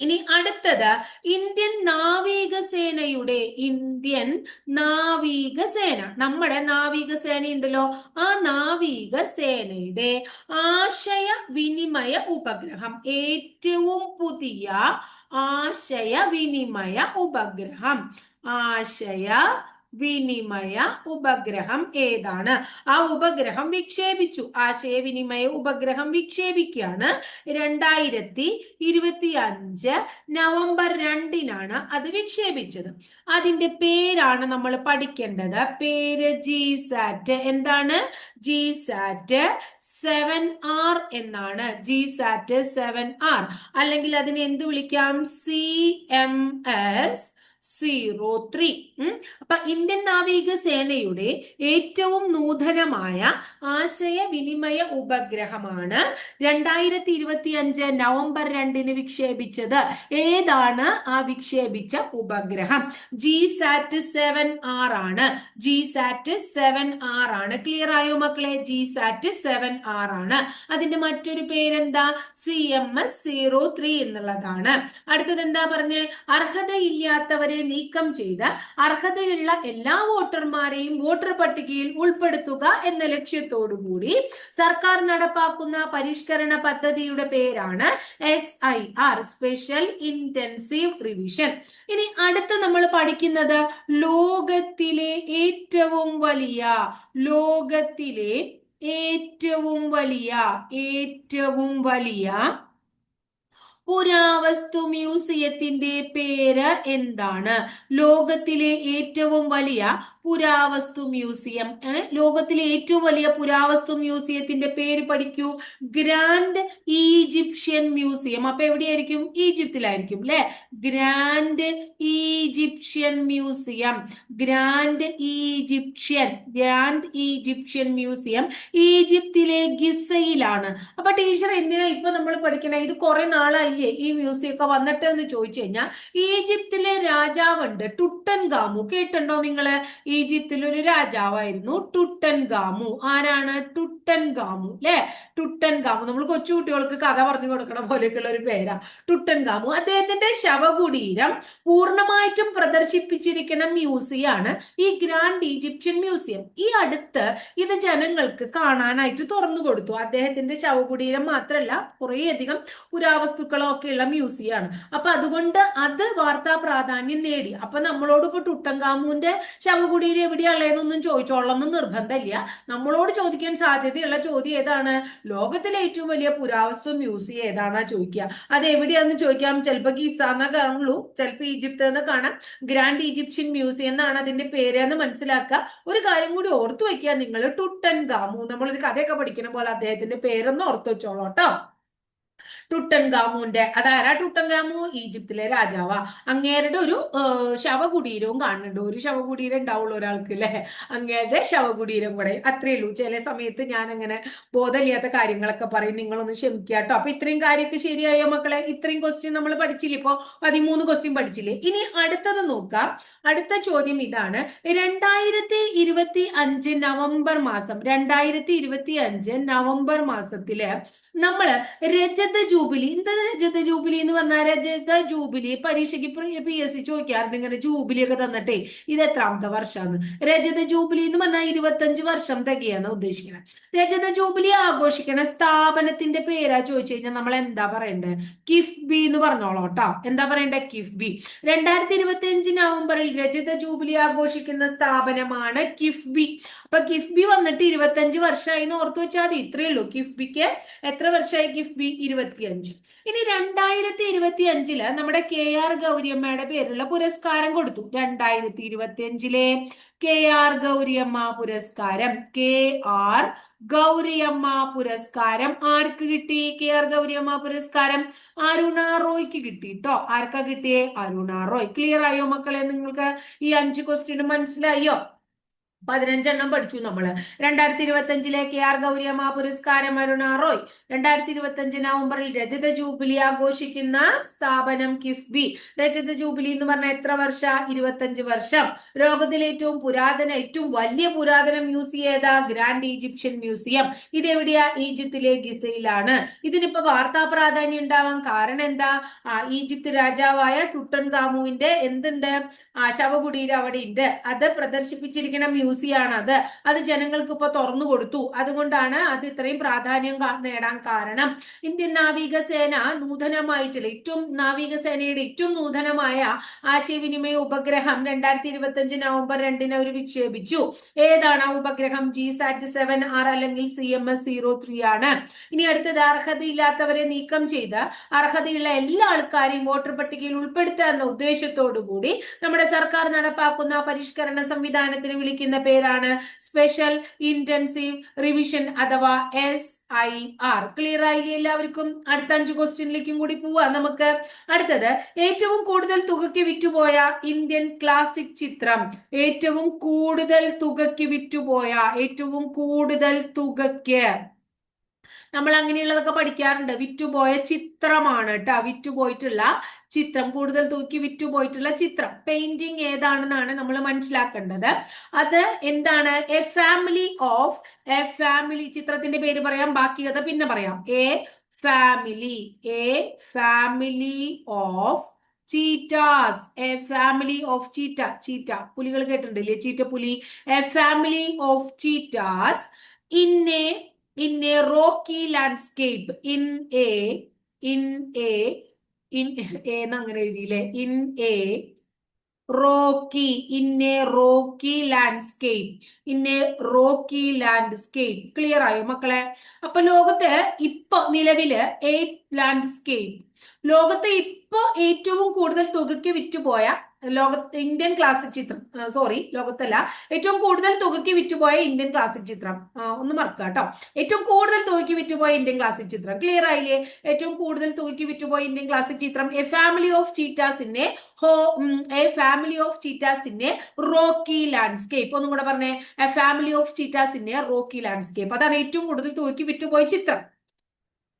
[SPEAKER 1] ഇനി അടുത്തത് ഇന്ത്യൻ നാവികസേനയുടെ ഇന്ത്യൻ നാവികസേന. നമ്മുടെ നാവികസേന ഉണ്ടല്ലോ ആ നാവികസേനയുടെ ആശയ വിനിമയ ഉപഗ്രഹം. ഏറ്റവും പുതിയ ആശയവിനിമയ ഉപഗ്രഹം. ആശയ വിനിമയ ഉപഗ്രഹം ഏതാണ്? ആ ഉപഗ്രഹം വിക്ഷേപിച്ചു. ആശയവിനിമയ ഉപഗ്രഹം വിക്ഷേപിക്കുകയാണ്. രണ്ടായിരത്തി ഇരുപത്തി അഞ്ച് നവംബർ രണ്ടിനാണ് അത് വിക്ഷേപിച്ചത്. അതിന്റെ പേരാണ് നമ്മൾ പഠിക്കേണ്ടത്. പേര് ജി സാറ്റ് എന്താണ്? ജി സാറ്റ് സെവൻ ആർ എന്നാണ്. ജി സാറ്റ് സെവൻ ആർ അല്ലെങ്കിൽ അതിനെ എന്ത് വിളിക്കാം? C M S zero three അപ്പൊ ഇന്ത്യൻ നാവിക സേനയുടെ ഏറ്റവും നൂതനമായ ആശയവിനിമയ ഉപഗ്രഹമാണ് രണ്ടായിരത്തി ഇരുപത്തി അഞ്ച് നവംബർ രണ്ടിന് വിക്ഷേപിച്ചത്. ഏതാണ് ആ വിക്ഷേപിച്ച ഉപഗ്രഹം? ജി സാറ്റ് സെവൻ ആർ ആണ്. ജി സാറ്റ് സെവൻ ആർ ആണ്. ക്ലിയർ ആയോ മക്കളെ? ജി സാറ്റ് സെവൻ ആർ ആണ്. അതിന്റെ മറ്റൊരു പേരെന്താ? C M S zero three എന്നുള്ളതാണ്. അടുത്തത് എന്താ പറഞ്ഞ? അർഹതയില്ലാത്തവരെ നീക്കം ചെയ്ത് അർഹതയുള്ള എല്ലാ വോട്ടർമാരെയും വോട്ടർ പട്ടികയിൽ ഉൾപ്പെടുത്തുക എന്ന ലക്ഷ്യത്തോടുകൂടി സർക്കാർ നടപ്പാക്കുന്ന പരിഷ്കരണ പദ്ധതിയുടെ പേരാണ് S I R special intensive revision ഇനി അടുത്ത് നമ്മൾ പഠിക്കുന്നത് ലോകത്തിലെ ഏറ്റവും വലിയ ലോകത്തിലെ ഏറ്റവും വലിയ ഏറ്റവും വലിയ പുരാവസ്തു മ്യൂസിയത്തിന്റെ പേര് എന്താണ്? ലോകത്തിലെ ഏറ്റവും വലിയ പുരാവസ്തു മ്യൂസിയം. ലോകത്തിലെ ഏറ്റവും വലിയ പുരാവസ്തു മ്യൂസിയത്തിന്റെ പേര് പഠിക്കൂ. Grand Egyptian museum. അപ്പൊ എവിടെയായിരിക്കും? ഈജിപ്തിലായിരിക്കും അല്ലെ grand Egyptian museum. Grand Egyptian. Grand Egyptian museum ഈജിപ്തിലെ ഗിസയിലാണ്. അപ്പൊ ടീച്ചർ എന്തിനാ ഇപ്പൊ നമ്മൾ പഠിക്കണേ? ഇത് കുറെ നാളായില്ലേ ഈ മ്യൂസിയം ഒക്കെ വന്നിട്ട് എന്ന് ചോദിച്ചു കഴിഞ്ഞാൽ ഈജിപ്തിലെ രാജാവുണ്ട്. ടുട്ടൻ ഗാമു കേട്ടുണ്ടോ നിങ്ങൾ? ഈജിപ്തിൽ ഒരു രാജാവായിരുന്നു ടുട്ടൻ ഗാമു ആരാണ്? ടുട്ടൻ ഗാമു അല്ലെ ടുട്ടൻ ഗാമു നമ്മൾ കൊച്ചുകുട്ടികൾക്ക് കഥ പറഞ്ഞു കൊടുക്കണ പോലെയൊക്കെയുള്ള ഒരു പേരാ. ടുട്ടൻ ഗാമു അദ്ദേഹത്തിന്റെ ശവകുടീരം പൂർണമായിട്ടും പ്രദർശിപ്പിച്ചിരിക്കുന്ന മ്യൂസിയമാണ് ഈ ഗ്രാൻഡ് ഈജിപ്ഷ്യൻ മ്യൂസിയം ഈ അടുത്ത് ഇത് ജനങ്ങൾക്ക് കാണാനായിട്ട് തുറന്നു കൊടുത്തു. അദ്ദേഹത്തിന്റെ ശവകുടീരം മാത്രമല്ല കുറേയധികം ഒക്കെയുള്ള മ്യൂസിയമാണ് അപ്പൊ അതുകൊണ്ട് അത് വാർത്താ പ്രാധാന്യം നേടി. അപ്പൊ നമ്മളോട് ഇപ്പൊ ടുട്ടങ്കാമുവിന്റെ ശവകുടീരം എവിടെയുള്ളതെന്നൊന്നും ചോദിച്ചോളണം നിർബന്ധമില്ല. നമ്മളോട് ചോദിക്കാൻ സാധ്യതയുള്ള ചോദ്യം ഏതാണ്? ലോകത്തിലെ ഏറ്റവും വലിയ പുരാവസ്തു മ്യൂസിയം ഏതാണാ ചോദിക്കുക. അത് എവിടെയാന്ന് ചോദിക്കാം? ചിലപ്പോ ഗീസാന്ന കാണുള്ളൂ. ചിലപ്പോ ഈജിപ്ത് എന്ന് കാണാം. ഗ്രാൻഡ് ഈജിപ്ഷ്യൻ മ്യൂസിയം എന്നാണ് അതിന്റെ പേര് എന്ന് മനസ്സിലാക്കുക. ഒരു കാര്യം കൂടി ഓർത്തു വെക്കുക. നിങ്ങൾ ടുട്ടൻ ഗാമു നമ്മളൊരു കഥയൊക്കെ പഠിക്കുന്ന പോലെ അദ്ദേഹത്തിന്റെ പേരൊന്നും ഓർത്തു വെച്ചോളൂ കേട്ടോ. ടുട്ടൻ ഗാമുവിന്റെ അതാരാ ടുട്ടൻ ഗാമു ഈജിപ്തിലെ രാജാവാ. അങ്ങേരുടെ ഒരു ശവകുടീരവും കാണുന്നുണ്ട്. ഒരു ശവകുടീരം ഉണ്ടാവുള്ളൂ ഒരാൾക്ക് അല്ലെ അങ്ങേരുടെ ശവകുടീരം കൂടെ. അത്രേ ഉള്ളൂ. ചില സമയത്ത് ഞാൻ അങ്ങനെ ബോധമില്ലാത്ത കാര്യങ്ങളൊക്കെ പറയും. നിങ്ങളൊന്ന് ക്ഷമിക്കുക കേട്ടോ. അപ്പൊ ഇത്രയും കാര്യമൊക്കെ ശരിയായോ മക്കളെ? ഇത്രയും ക്വസ്റ്റ്യൻ നമ്മൾ പഠിച്ചില്ലേ? ഇപ്പോ പതിമൂന്ന് ക്വസ്റ്റ്യൻ പഠിച്ചില്ലേ? ഇനി അടുത്തത് നോക്കാം. അടുത്ത ചോദ്യം ഇതാണ്. രണ്ടായിരത്തി ഇരുപത്തി അഞ്ച് നവംബർ മാസം രണ്ടായിരത്തി ഇരുപത്തി അഞ്ച് നവംബർ മാസത്തിൽ നമ്മൾ രജത രജത ജൂബിലി? എന്താ രജത ജൂബിലി എന്ന് പറഞ്ഞാൽ രജത ജൂബിലി? പരീക്ഷയ്ക്ക് പി എസ് സി ചോദിക്കാറുണ്ട് ഇങ്ങനെ ജൂബിലി ഒക്കെ തന്നിട്ടേ ഇത് എത്രാമത്തെ വർഷമാണ് രജത ജൂബിലി എന്ന് പറഞ്ഞാൽ ഇരുപത്തഞ്ച് വർഷം തികയാണ് ഉദ്ദേശിക്കുന്നത് രജത ജൂബിലി ആഘോഷിക്കണ സ്ഥാപനത്തിന്റെ പേരാ ചോദിച്ചു കഴിഞ്ഞാൽ നമ്മൾ എന്താ പറയണ്ടേ കിഫ്ബി എന്ന് പറഞ്ഞോളോ കേട്ടോ. എന്താ പറയണ്ടേ? കിഫ്ബി രണ്ടായിരത്തി ഇരുപത്തി അഞ്ച് നവംബറിൽ രജത ജൂബിലി ആഘോഷിക്കുന്ന സ്ഥാപനമാണ് കിഫ്ബി അപ്പൊ കിഫ്ബി വന്നിട്ട് ഇരുപത്തഞ്ച് വർഷമായി എന്ന് ഓർത്തു വെച്ചാൽ അത് ഇത്രയേ ഉള്ളൂ. കിഫ്ബിക്ക് എത്ര വർഷമായി കിഫ്ബി ഇരുപത്തിയഞ്ച്. ഇനി രണ്ടായിരത്തി ഇരുപത്തി അഞ്ചിൽ നമ്മുടെ കെ ആർ ഗൗരിയമ്മയുടെ പേരിലുള്ള പുരസ്കാരം കൊടുത്തു. രണ്ടായിരത്തി ഇരുപത്തി അഞ്ചിലെ കെ ആർ ഗൗരിയമ്മ പുരസ്കാരം. കെ ആർ ഗൗരിയമ്മ പുരസ്കാരം ആർക്ക് കിട്ടി? കെ ആർ ഗൗരിയമ്മ പുരസ്കാരം അരുണ റോയ്ക്ക് കിട്ടി കേട്ടോ ആർക്കാ കിട്ടിയേ? അരുണ റോയ്. ക്ലിയർ ആയോ മക്കളെ? നിങ്ങൾക്ക് ഈ അഞ്ച് ക്വസ്റ്റ്യൻ മനസ്സിലായോ? പതിനഞ്ചെണ്ണം പഠിച്ചു നമ്മൾ രണ്ടായിരത്തി ഇരുപത്തി അഞ്ചിലെ കെ ആർ ഗൗരിയമ്മ പുരസ്കാരം അരുണ റോയ്. രണ്ടായിരത്തി ഇരുപത്തി അഞ്ച് നവംബറിൽ രജത ജൂബിലി ആഘോഷിക്കുന്ന സ്ഥാപനം കിഫ്ബി. രജത ജൂബിലി എന്ന് പറഞ്ഞ എത്ര വർഷ? ഇരുപത്തഞ്ച് വർഷം. ലോകത്തിലെ ഏറ്റവും പുരാതന ഏറ്റവും വലിയ പുരാതന മ്യൂസിയം ഏതാ? Grand Egyptian museum. ഇത് എവിടെയാ ഈജിപ്തിലെ ഗിസയിലാണ്. ഇതിനിപ്പോ വാർത്താ പ്രാധാന്യം ഉണ്ടാവാൻ കാരണം എന്താ? ഈജിപ്ത് രാജാവായ ടുട്ടൻ കാമുവിന്റെ എന്തുണ്ട് ശവകുടീരം അവിടെ ഉണ്ട് അത് പ്രദർശിപ്പിച്ചിരിക്കുന്ന മ്യൂസിയം ചെയ്യാണ് അത് അത് ജനങ്ങൾക്ക് ഇപ്പൊ തുറന്നു കൊടുത്തു. അതുകൊണ്ടാണ് അത് ഇത്രയും പ്രാധാന്യം നേടാൻ കാരണം. ഇന്ത്യൻ നാവികസേന നൂതനമായിട്ടുള്ള ഏറ്റവും നാവികസേനയുടെ ഏറ്റവും നൂതനമായ ആശയവിനിമയ ഉപഗ്രഹം രണ്ടായിരത്തി ഇരുപത്തി അഞ്ച് നവംബർ രണ്ടിന് അവർ വിക്ഷേപിച്ചു. ഏതാണ് ആ ഉപഗ്രഹം? ജി സാറ്റ് സെവൻ ആർ അല്ലെങ്കിൽ C M S zero three ആണ്. ഇനി അടുത്തത് അർഹതയില്ലാത്തവരെ നീക്കം ചെയ്ത് അർഹതയുള്ള എല്ലാ ആൾക്കാരെയും വോട്ടർ പട്ടികയിൽ ഉൾപ്പെടുത്തുക എന്ന ഉദ്ദേശത്തോടു കൂടി നമ്മുടെ സർക്കാർ നടപ്പാക്കുന്ന പരിഷ്കരണ സംവിധാനത്തിന് വിളിക്കുന്ന പേരാണ്. സ്പെഷ്യൽ ഇന്റൻസീവ് റിവിഷൻ അഥവാ എസ് ഐ ആർ ക്ലിയർ ആയില്ലേ എല്ലാവർക്കും? അടുത്ത അഞ്ച് ക്വസ്റ്റ്യനിലേക്കും കൂടി പോവാം നമുക്ക്. അടുത്തത് ഏറ്റവും കൂടുതൽ തുകയ്ക്ക് വിറ്റുപോയ ഇന്ത്യൻ ക്ലാസിക് ചിത്രം. ഏറ്റവും കൂടുതൽ തുകയ്ക്ക് വിറ്റുപോയ ഏറ്റവും കൂടുതൽ തുകയ്ക്ക്. നമ്മൾ അങ്ങനെയുള്ളതൊക്കെ പഠിക്കാറുണ്ട്. വിറ്റുപോയ ചിത്രമാണ് കേട്ടോ. വിറ്റുപോയിട്ടുള്ള ചിത്രം കൂടുതൽ തൂക്കി വിറ്റുപോയിട്ടുള്ള ചിത്രം. പെയിന്റിങ് ഏതാണെന്നാണ് നമ്മൾ മനസ്സിലാക്കേണ്ടത്. അത് എന്താണ്? A family of a family ചിത്രത്തിന്റെ പേര് പറയാം ബാക്കി കഥ പിന്നെ പറയാം. A family a family of cheetahs a family of cheetah cheetah പുലികൾ കേട്ടിട്ടുണ്ടല്ലേ ചീറ്റ പുലി a family of cheetahs in a in a rocky landscape in a in a in എന്ന് അങ്ങനെ എഴുതിയില്ലേ? In a rocky in a rocky landscape in a rocky landscape clear ആയോ മക്കളെ? അപ്പൊ ലോകത്ത് ഇപ്പൊ നിലവിൽ എയ്റ്റ് ലാൻഡ്സ്കേപ്പ് ലോകത്ത് ഇപ്പൊ ഏറ്റവും കൂടുതൽ തുകയ്ക്ക് വിറ്റുപോയ ലോക ഇന്ത്യൻ ക്ലാസിക് ചിത്രം സോറി ലോകത്തല്ല. ഏറ്റവും കൂടുതൽ തുകയ്ക്ക് വിറ്റുപോയ ഇന്ത്യൻ ക്ലാസിക് ചിത്രം ഒന്ന് മറക്കുക കേട്ടോ. ഏറ്റവും കൂടുതൽ തുകയ്ക്ക് വിറ്റുപോയ ഇന്ത്യൻ ക്ലാസിക് ചിത്രം ക്ലിയർ ആയില്ലേ? ഏറ്റവും കൂടുതൽ തുകയ്ക്ക് വിറ്റുപോയ ഇന്ത്യൻ ക്ലാസിക് ചിത്രം എ ഫാമിലി ഓഫ് ചീറ്റാസിന്റെ ഹോ എ ഫാമിലി ഓഫ് ചീറ്റാസിന്റെ റോക്കി ലാൻഡ്സ്കേപ്പ് ഒന്നും കൂടെ പറഞ്ഞേ എ ഫാമിലി ഓഫ് ചീറ്റാസിന്റെ റോക്കി ലാൻഡ്സ്കേപ്പ് അതാണ് ഏറ്റവും കൂടുതൽ തുകയ്ക്ക് വിറ്റുപോയ ചിത്രം.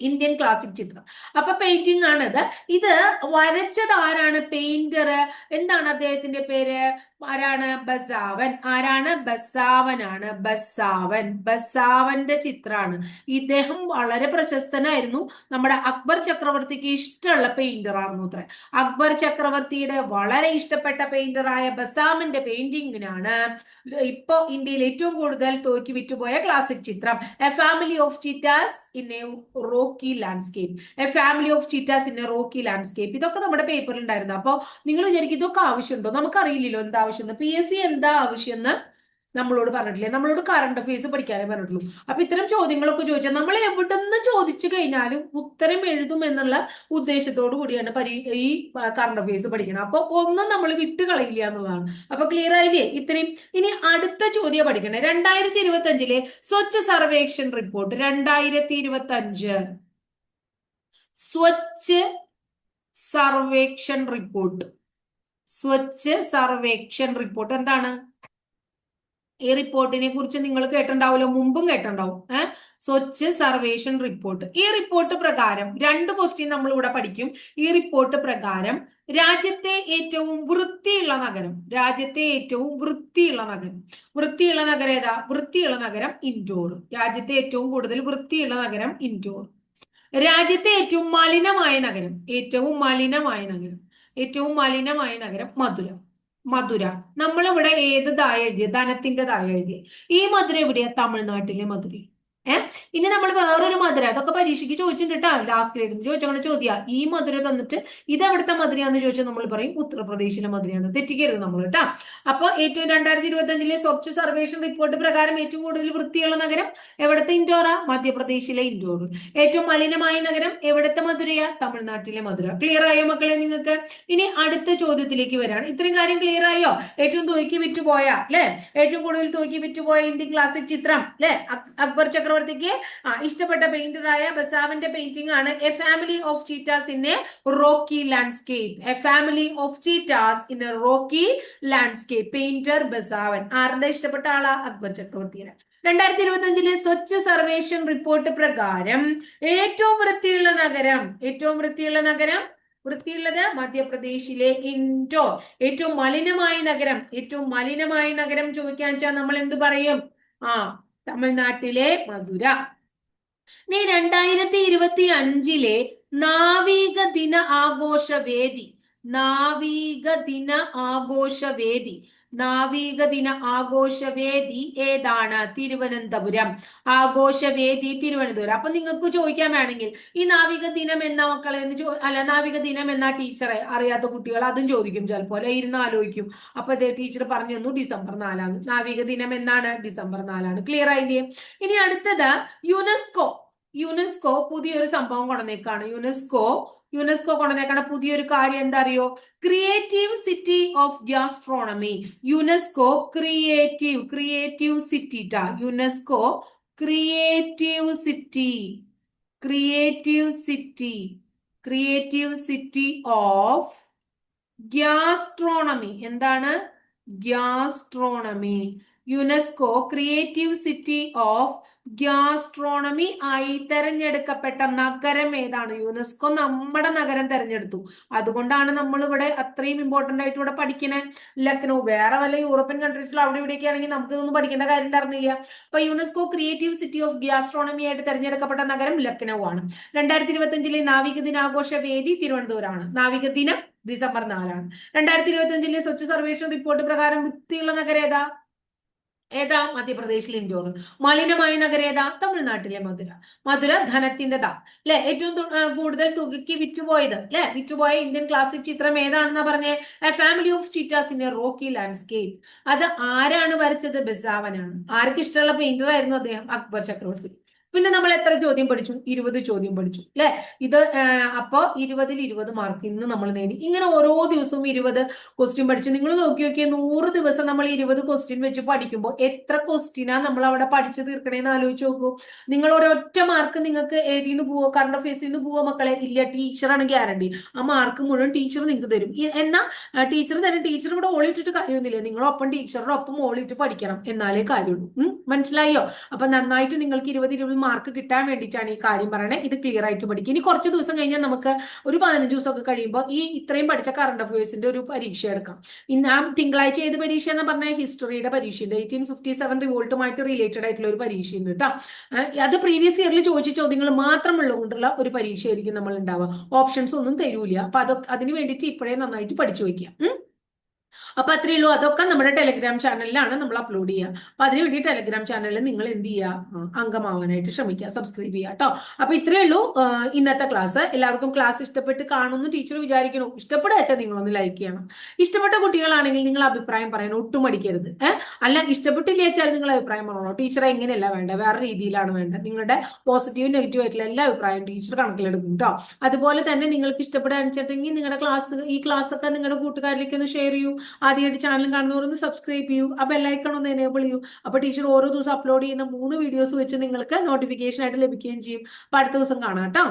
[SPEAKER 1] ഇന്ത്യൻ ക്ലാസിക് ചിത്രം. അപ്പൊ പെയിന്റിംഗ് ആണിത്. ഇത് വരച്ചത് ആരാണ്? പെയിന്റർ എന്താണ് അദ്ദേഹത്തിന്റെ പേര്? ആരാണ്? ബസാവൻ. ആരാണ്? ബസാവനാണ്. ബസാവൻ. ബസാവന്റെ ചിത്രമാണ് ഇദ്ദേഹം വളരെ പ്രശസ്തനായിരുന്നു. നമ്മുടെ അക്ബർ ചക്രവർത്തിക്ക് ഇഷ്ടമുള്ള പെയിന്റർ ആയിരുന്നു അക്ബർ ചക്രവർത്തിയുടെ വളരെ ഇഷ്ടപ്പെട്ട പെയിന്ററായ ബസാമന്റെ പെയിന്റിങ്ങിനാണ് ഇപ്പോ ഇന്ത്യയിൽ ഏറ്റവും കൂടുതൽ തോക്കി വിറ്റുപോയ ക്ലാസിക് ചിത്രം. A family of cheetahs in a rocky landscape a family of cheetahs in a rocky landscape ഇതൊക്കെ നമ്മുടെ പേപ്പറിൽ ഉണ്ടായിരുന്നു. അപ്പോൾ നിങ്ങൾ വിചാരിക്കും ഇതൊക്കെ ആവശ്യമുണ്ടോ? നമുക്കറിയില്ലല്ലോ എന്താ ആവശ്യം പി എസ് സി എന്താ ആവശ്യം നമ്മളോട് പറഞ്ഞിട്ടില്ലേ? നമ്മളോട് കറണ്ട് അഫയേഴ്സ് പഠിക്കാനേ പറഞ്ഞിട്ടുള്ളൂ. അപ്പൊ ഇത്തരം ചോദ്യങ്ങളൊക്കെ ചോദിച്ചാൽ നമ്മൾ എവിടുന്ന് ചോദിച്ചു കഴിഞ്ഞാലും ഉത്തരം എഴുതും എന്നുള്ള ഉദ്ദേശത്തോടു കൂടിയാണ് പരി ഈ കറണ്ട് അഫയേഴ്സ് പഠിക്കണം. അപ്പൊ ഒന്നും നമ്മൾ വിട്ട് കളയില്ല എന്നുള്ളതാണ്. അപ്പൊ ക്ലിയർ ആയില്ലേ? ഇത്രയും. ഇനി അടുത്ത ചോദ്യം പഠിക്കണേ. രണ്ടായിരത്തി ഇരുപത്തി അഞ്ചിലെ സ്വച്ഛ സർവേക്ഷൻ റിപ്പോർട്ട് രണ്ടായിരത്തി ഇരുപത്തി അഞ്ച് സ്വച്ഛ് സർവേക്ഷൻ റിപ്പോർട്ട് സ്വച്ഛ് സർവേക്ഷൻ റിപ്പോർട്ട് എന്താണ്? ഈ റിപ്പോർട്ടിനെ കുറിച്ച് നിങ്ങൾ കേട്ടിട്ടുണ്ടാവുമല്ലോ മുമ്പും കേട്ടിട്ടുണ്ടാവും. ഏഹ് സ്വച്ഛ് സർവേഷൻ റിപ്പോർട്ട് ഈ റിപ്പോർട്ട് പ്രകാരം രണ്ട് ക്വസ്റ്റ്യൻ നമ്മൾ ഇവിടെ പഠിക്കും. ഈ റിപ്പോർട്ട് പ്രകാരം രാജ്യത്തെ ഏറ്റവും വൃത്തിയുള്ള നഗരം രാജ്യത്തെ ഏറ്റവും വൃത്തിയുള്ള നഗരം. വൃത്തിയുള്ള നഗരം ഏതാ? വൃത്തിയുള്ള നഗരം ഇൻഡോർ. രാജ്യത്തെ ഏറ്റവും കൂടുതൽ വൃത്തിയുള്ള നഗരം ഇൻഡോർ. രാജ്യത്തെ ഏറ്റവും മലിനമായ നഗരം ഏറ്റവും മലിനമായ നഗരം. ഏറ്റവും മലിനമായ നഗരം മധുര. മധുര. നമ്മളിവിടെ ഏത് ദായ എഴുതിയ? ധനത്തിന്റെ എഴുതിയ. ഈ മധുര എവിടെയാ? തമിഴ്നാട്ടിലെ മധുര ഏഹ് ഇനി നമ്മൾ വേറൊരു മധുര അതൊക്കെ പരീക്ഷയ്ക്ക് ചോദിച്ചിട്ടുണ്ട് കേട്ടോ ലാസ്റ്റ് ഗ്രേഡിന് ചോദിച്ചങ്ങനെ ചോദ്യ. ഈ മധുര തന്നിട്ട് ഇത് എവിടുത്തെ മധുരയാന്ന് ചോദിച്ചാൽ നമ്മൾ പറയും ഉത്തർപ്രദേശിലെ മധുരയാന്ന് തെറ്റിക്കരുത് നമ്മൾ കേട്ടോ അപ്പൊ ഏറ്റവും രണ്ടായിരത്തി ഇരുപത്തി അഞ്ചിലെ സ്വച്ഛ സർവേഷൻ റിപ്പോർട്ട് പ്രകാരം ഏറ്റവും കൂടുതൽ വൃത്തിയുള്ള നഗരം എവിടുത്തെ ഇൻഡോറ? മധ്യപ്രദേശിലെ ഇൻഡോർ. ഏറ്റവും മലിനമായ നഗരം എവിടുത്തെ മധുരയ? തമിഴ്നാട്ടിലെ മധുര. ക്ലിയർ ആയോ മക്കളെ നിങ്ങൾക്ക്? ഇനി അടുത്ത ചോദ്യത്തിലേക്ക് വരാണ്. ഇത്രയും കാര്യം ക്ലിയർ ആയോ? ഏറ്റവും തൂക്കി വിറ്റുപോയ അല്ലെ ഏറ്റവും കൂടുതൽ തൂക്കി വിറ്റുപോയ ഇന്ത്യൻ ക്ലാസിക് ചിത്രം അല്ലെ അക്ബർ ചക്രവർത്തിക്ക് ഇഷ്ടപ്പെട്ട പെയിന്ററായ ബസാവിന്റെ പെയിന്റിംഗ് ആണ് a family of cheetahs in a rocky landscape a family of cheetahs in a rocky landscape painter Basawan. ആരുടെ ഇഷ്ടപ്പെട്ട ആളാ? അക്ബർ ചക്രവർത്തിയുടെ. രണ്ടായിരത്തി ഇരുപത്തി അഞ്ചിലെ സ്വച്ഛ സർവേഷൻ റിപ്പോർട്ട് പ്രകാരം ഏറ്റവും വൃത്തിയുള്ള നഗരം ഏറ്റവും വൃത്തിയുള്ള നഗരം? വൃത്തിയുള്ളത് മധ്യപ്രദേശിലെ ഇൻഡോർ. ഏറ്റവും മലിനമായ നഗരം ഏറ്റവും മലിനമായ നഗരം ചോദിക്കാൻ വെച്ചാൽ നമ്മൾ എന്ത് പറയും? ആ തമിഴ്നാട്ടിലെ മധുര. ഇനി രണ്ടായിരത്തി ഇരുപത്തി അഞ്ചിലെ നാവിക ദിന ആഘോഷ വേദി നാവിക ദിന ആഘോഷവേദി. നാവിക ദിന ആഘോഷവേദി ഏതാണ്? തിരുവനന്തപുരം. ആഘോഷവേദി തിരുവനന്തപുരം. അപ്പൊ നിങ്ങൾക്ക് ചോദിക്കാൻ വേണമെങ്കിൽ ഈ നാവിക ദിനം എന്ന മക്കളെ എന്ന് ചോ അല്ല നാവിക ദിനം എന്ന ടീച്ചറെ അറിയാത്ത കുട്ടികൾ അതും ചോദിക്കും ചിലപ്പോൾ. അല്ലെ ഇരുന്ന് ആലോചിക്കും. അപ്പൊ ടീച്ചർ പറഞ്ഞു തന്നു ഡിസംബർ നാലാണ് നാവിക ദിനം എന്നാണ്? ഡിസംബർ നാലാണ്. ക്ലിയർ ആയില്ലേ? ഇനി അടുത്തത് യുനെസ്കോ. യുനെസ്കോ പുതിയൊരു സംഭവം കൊണ്ടുവന്നേക്കാണ്. യുനെസ്കോ യുനെസ്കോ കൊണ്ടുവന്നേക്കാണ് പുതിയൊരു കാര്യം എന്താ അറിയോ creative city of gastronomy UNESCO creative creative city ടാ UNESCO creative city creative city creative city of gastronomy എന്താണ്? Gastronomy UNESCO creative city of gastronomy ആയി തെരഞ്ഞെടുക്കപ്പെട്ട നഗരം ഏതാണ്? യുനെസ്കോ നമ്മുടെ നഗരം തെരഞ്ഞെടുത്തു. അതുകൊണ്ടാണ് നമ്മൾ ഇവിടെ അത്രയും ഇമ്പോർട്ടന്റ് ആയിട്ട് ഇവിടെ പഠിക്കണേ. ലക്നൗ വേറെ വല്ല യൂറോപ്യൻ കൺട്രീസിലും അവിടെ ഇവിടെയൊക്കെ ആണെങ്കിൽ നമുക്ക് ഇതൊന്നും പഠിക്കേണ്ട കാര്യം ഉണ്ടായിരുന്നില്ല. അപ്പൊ UNESCO creative city of gastronomy ആയിട്ട് തെരഞ്ഞെടുക്കപ്പെട്ട നഗരം ലക്നൗ ആണ്. രണ്ടായിരത്തി ഇരുപത്തി അഞ്ചിലെ നാവിക ദിനാഘോഷ വേദി തിരുവനന്തപുരമാണ്. നാവിക ദിനം ഡിസംബർ നാലാണ്. രണ്ടായിരത്തി ഇരുപത്തി അഞ്ചിലെ സ്വച്ഛ സർവേഷൻ റിപ്പോർട്ട് പ്രകാരം വൃത്തിയുള്ള നഗരം ഏതാ? ഏതാ മധ്യപ്രദേശിലെ ഇൻഡോർ മലിനമായ നഗരം ഏതാ? തമിഴ്നാട്ടിലെ മധുര. മധുര ധനത്തിന്റെതാ. അല്ലെ ഏറ്റവും കൂടുതൽ തുകയ്ക്ക് വിറ്റുപോയത് അല്ലെ വിറ്റുപോയ ഇന്ത്യൻ ക്ലാസിക് ചിത്രം ഏതാണെന്നാ പറഞ്ഞേ? Family of cheetahs in rocky landscape അത് ആരാണ് വരച്ചത്? ബസാവനാണ്. ആർക്ക് ഇഷ്ടമുള്ള പെയിന്റർ ആയിരുന്നു അദ്ദേഹം അക്ബർ ചക്രവർത്തി. പിന്നെ നമ്മൾ എത്ര ചോദ്യം പഠിച്ചു? ഇരുപത് ചോദ്യം പഠിച്ചു അല്ലെ ഇത് അപ്പോ ഇരുപതിൽ ഇരുപത് മാർക്ക് ഇന്ന് നമ്മൾ നേടി. ഇങ്ങനെ ഓരോ ദിവസവും ഇരുപത് ക്വസ്റ്റ്യൻ പഠിച്ചു. നിങ്ങൾ നോക്കി നോക്കിയാൽ നൂറ് ദിവസം നമ്മൾ ഇരുപത് ക്വസ്റ്റ്യൻ വെച്ച് പഠിക്കുമ്പോൾ എത്ര ക്വസ്റ്റ്യനാ നമ്മൾ അവിടെ പഠിച്ചു തീർക്കണേന്ന് ആലോചിച്ച് നോക്കൂ. നിങ്ങൾ ഒരൊറ്റ മാർക്ക് നിങ്ങൾക്ക് ഏതിൽ നിന്ന് പോവോ? കറണ്ട് അഫയേഴ്സിൽ നിന്ന് പോവോ മക്കളെ? ഇല്ല ടീച്ചറാണ് ഗ്യാരണ്ടി ആ മാർക്ക് മുഴുവൻ ടീച്ചർ നിങ്ങൾക്ക് തരും. എന്നാ ടീച്ചർ തന്നെ ടീച്ചർ ഇവിടെ ഓളിട്ടിട്ട് കാര്യമൊന്നുമില്ല. നിങ്ങളൊപ്പം ടീച്ചറിനൊപ്പം ഓളിട്ട് പഠിക്കണം എന്നാലേ കാര്യമുള്ളൂ. മനസ്സിലായോ? അപ്പൊ നന്നായിട്ട് നിങ്ങൾക്ക് ഇരുപത് ഇരുപത് മാർക്ക് കിട്ടാൻ വേണ്ടിയിട്ടാണ് ഈ കാര്യം പറയണേ. ഇത് ക്ലിയർ ആയിട്ട് പഠിക്കും. ഇനി കുറച്ച് ദിവസം കഴിഞ്ഞാൽ നമുക്ക് ഒരു പതിനഞ്ച് ദിവസമൊക്കെ കഴിയുമ്പോൾ ഈ ഇത്രയും പഠിച്ച കറണ്ട് അഫയേഴ്സിന്റെ ഒരു പരീക്ഷ എടുക്കാം. ഇന്ന് ആ തിങ്കളാഴ്ച ഏത് പരീക്ഷ എന്ന് പറഞ്ഞാൽ ഹിസ്റ്ററിയുടെ പരീക്ഷയുണ്ട് എയ്റ്റീൻ ഫിഫ്റ്റി സെവൻ റിവോൾട്ടുമായിട്ട് റിലേറ്റഡ് ആയിട്ടുള്ള ഒരു പരീക്ഷയുണ്ട് കേട്ടോ അത് പ്രീവിയസ് ഇയറിൽ ചോദിച്ച ചോദ്യങ്ങൾ മാത്രമുള്ളതുകൊണ്ടുള്ള ഒരു പരീക്ഷയായിരിക്കും നമ്മൾ ഉണ്ടാവുക ഓപ്ഷൻസ് ഒന്നും തരൂല. അപ്പൊ അതൊക്കെ അതിന് വേണ്ടിയിട്ട് ഇപ്പോഴേ നന്നായിട്ട് പഠിച്ചു വയ്ക്കാം അപ്പൊ അത്രയേ ഉള്ളൂ. അതൊക്കെ നമ്മുടെ ടെലിഗ്രാം ചാനലിലാണ് നമ്മൾ അപ്ലോഡ് ചെയ്യുക. അപ്പൊ അതിനുവേണ്ടി ടെലിഗ്രാം ചാനലിൽ നിങ്ങൾ എന്ത് ചെയ്യുക? അംഗമാവാനായിട്ട് ശ്രമിക്കുക. സബ്സ്ക്രൈബ് ചെയ്യുക കേട്ടോ. അപ്പൊ ഇത്രയേ ഉള്ളൂ. ഇന്നത്തെ ക്ലാസ് എല്ലാവർക്കും ക്ലാസ് ഇഷ്ടപ്പെട്ട് കാണുമെന്ന് ടീച്ചർ വിചാരിക്കണോ ഇഷ്ടപ്പെടുക വെച്ചാൽ നിങ്ങളൊന്ന് ലൈക്ക് ചെയ്യണം. ഇഷ്ടപ്പെട്ട കുട്ടികളാണെങ്കിൽ നിങ്ങൾ അഭിപ്രായം പറയണം ഒട്ടും മടിക്കരുത്. ഏഹ് അല്ല ഇഷ്ടപ്പെട്ടില്ല വെച്ചാൽ നിങ്ങൾ അഭിപ്രായം പറയണോ? ടീച്ചറെ എങ്ങനെയല്ല വേണ്ട? വേറെ രീതിയിലാണ് വേണ്ടത് നിങ്ങളുടെ പോസിറ്റീവ് നെഗറ്റീവ് ആയിട്ടുള്ള എല്ലാ അഭിപ്രായവും ടീച്ചർ കണക്കിലെടുക്കും കേട്ടോ. അതുപോലെ തന്നെ നിങ്ങൾക്ക് ഇഷ്ടപ്പെടാൻ വെച്ചിട്ടുണ്ടെങ്കിൽ നിങ്ങളുടെ ക്ലാസ് ഈ ക്ലാസ് ഒക്കെ നിങ്ങളുടെ കൂട്ടുകാരിലേക്ക് ഒന്ന് ഷെയർ ചെയ്യൂ. ആദ്യമായിട്ട് ചാനൽ കാണുന്നവരൊന്ന് സബ്സ്ക്രൈബ് ചെയ്യൂ. ആ ബെല്ലൈക്കൺ ഒന്ന് എനേബിൾ ചെയ്യൂ. അപ്പോൾ ടീച്ചർ ഓരോ ദിവസം അപ്ലോഡ് ചെയ്യുന്ന മൂന്ന് വീഡിയോസ് വെച്ച് നിങ്ങൾക്ക് നോട്ടിഫിക്കേഷൻ ആയിട്ട് ലഭിക്കുകയും ചെയ്യും. അപ്പോൾ അടുത്ത ദിവസം കാണാം കേട്ടോ.